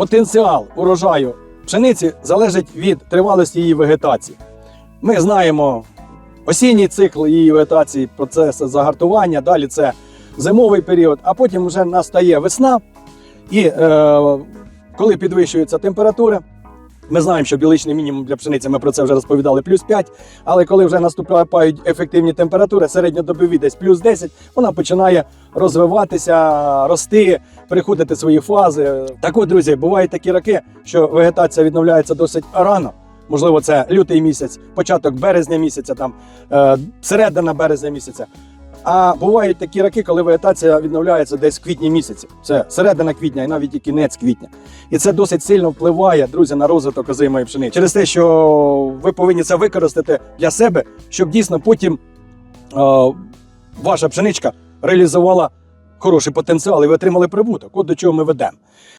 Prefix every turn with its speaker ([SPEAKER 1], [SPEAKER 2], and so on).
[SPEAKER 1] потенціал урожаю пшениці залежить від тривалості її вегетації. Ми знаємо осінній цикл її вегетації, процес загартування, далі це зимовий період, а потім вже настає весна. І е, коли підвищується температура, ми знаємо, що біличний мінімум для пшениці, ми про це вже розповідали, плюс 5, але коли вже наступають ефективні температури, середньодобові десь плюс 10, вона починає розвиватися, рости, переходити свої фази. Так от, друзі, бувають такі роки, що вегетація відновляється досить рано. Можливо, це лютий місяць, початок березня місяця, там е, середина березня місяця. А бувають такі роки, коли вегетація відновляється десь в квітні місяці. Це середина квітня і навіть і кінець квітня. І це досить сильно впливає, друзі, на розвиток озимої пшениці. Через те, що ви повинні це використати для себе, щоб дійсно потім е, ваша пшеничка реалізувала хороший потенціал і ви отримали прибуток. От до чого ми ведемо.